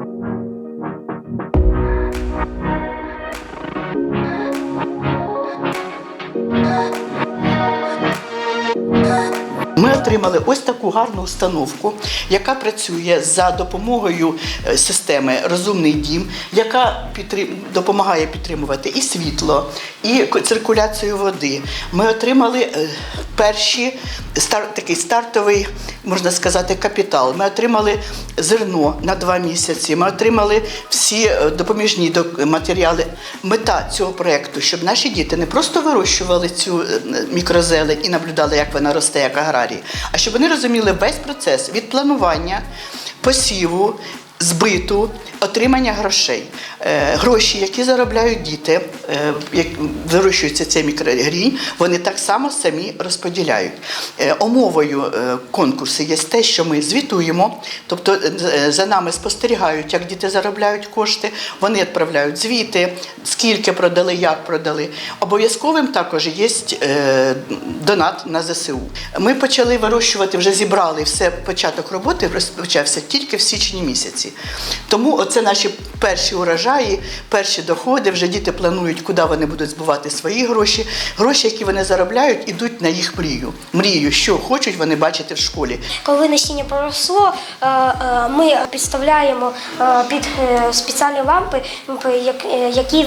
Thank you. Ми отримали ось таку гарну установку, яка працює за допомогою е, системи Розумний дім, яка допомагає підтримувати і світло, і циркуляцію води. Ми отримали е, перші такий стартовий, можна сказати, капітал. Ми отримали зерно на два місяці. Ми отримали всі е, допоміжні матеріали. Мета цього проєкту, щоб наші діти не просто вирощували цю мікрозелень і наблюдали, як вона росте, як аграрії, а щоб вони розуміли весь процес від планування, посіву, збиту, отримання грошей. Е, Гроші, які заробляють діти, е, як вирощується цей мікрогрінь, вони так само самі розподіляють. Е, Умовою конкурсу є те, що ми звітуємо, тобто за нами спостерігають, як діти заробляють кошти, вони відправляють звіти, скільки продали, як продали. Обов'язковим також є донат на ЗСУ. Ми почали вирощувати, вже зібрали все, початок роботи розпочався тільки в січні місяці. Тому оце наші перші урожаї, перші доходи. Вже діти планують, куди вони будуть збувати свої гроші. Гроші, які вони заробляють, ідуть на їх мрію. Мрію, що хочуть вони бачити в школі. Коли насіння проросло, е, е, ми підставляємо е, під спеціальні лампи, які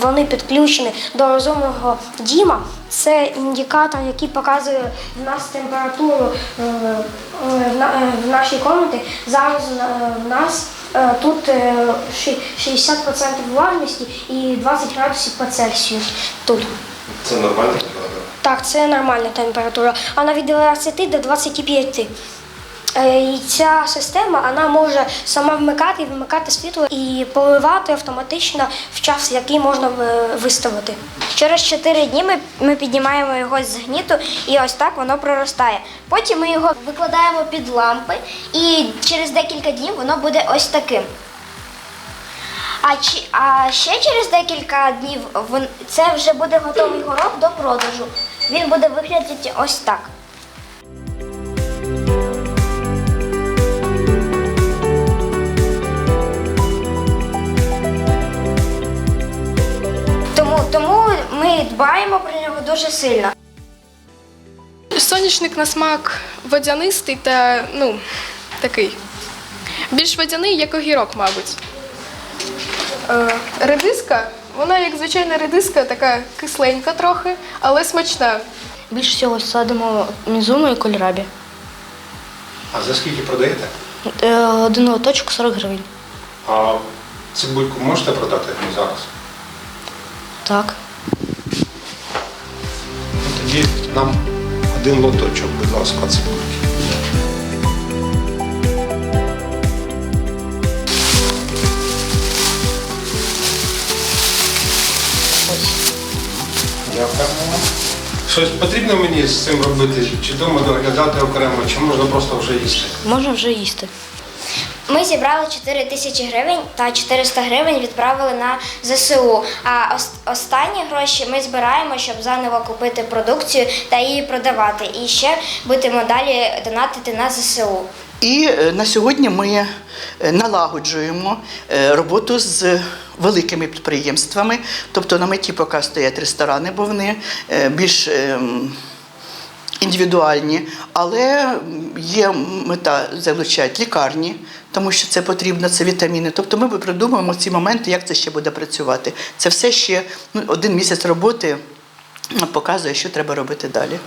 вони підключені до розумного діма. Це індикатор, який показує в нас температуру в на- в нашій кімнаті. Зараз в нас тут е, ши- 60% влажності і 20 градусів по Цельсію. Тут. Це нормальна температура? Так, це нормальна температура. Вона від 12 до 25. Е, І ця система вона може сама вмикати і вимикати світло і поливати автоматично в час, який можна виставити. Через 4 дні ми, ми піднімаємо його з гніту і ось так воно проростає. Потім ми його викладаємо під лампи і через декілька днів воно буде ось таким. А, чи, а ще через декілька днів це вже буде готовий горох до продажу. Він буде виглядати ось так. Тому, ми дбаємо про нього дуже сильно. Соняшник на смак водянистий та ну, такий. Більш водяний, як огірок, мабуть. Е, редиска, вона як звичайна редиска, така кисленька трохи, але смачна. Більше всього садимо мізуну і кольрабі. А за скільки продаєте? Один лоточок 40 гривень. А цибульку можете продати зараз? Так. Тоді нам один лоточок, будь ласка, цибульки. Дякуємо. Щось потрібно мені з цим робити? Чи вдома доглядати окремо, чи можна просто вже їсти? Можна вже їсти. Ми зібрали 4 тисячі гривень та 400 гривень відправили на ЗСУ. А останні гроші ми збираємо, щоб заново купити продукцію та її продавати. І ще будемо далі донатити на ЗСУ. І е, на сьогодні ми е, налагоджуємо е, роботу з великими підприємствами. Тобто на меті поки стоять ресторани, бо вони більш ем, індивідуальні, але є мета залучати лікарні, тому що це потрібно, це вітаміни. Тобто ми придумуємо ці моменти, як це ще буде працювати. Це все ще ну, один місяць роботи показує, що треба робити далі.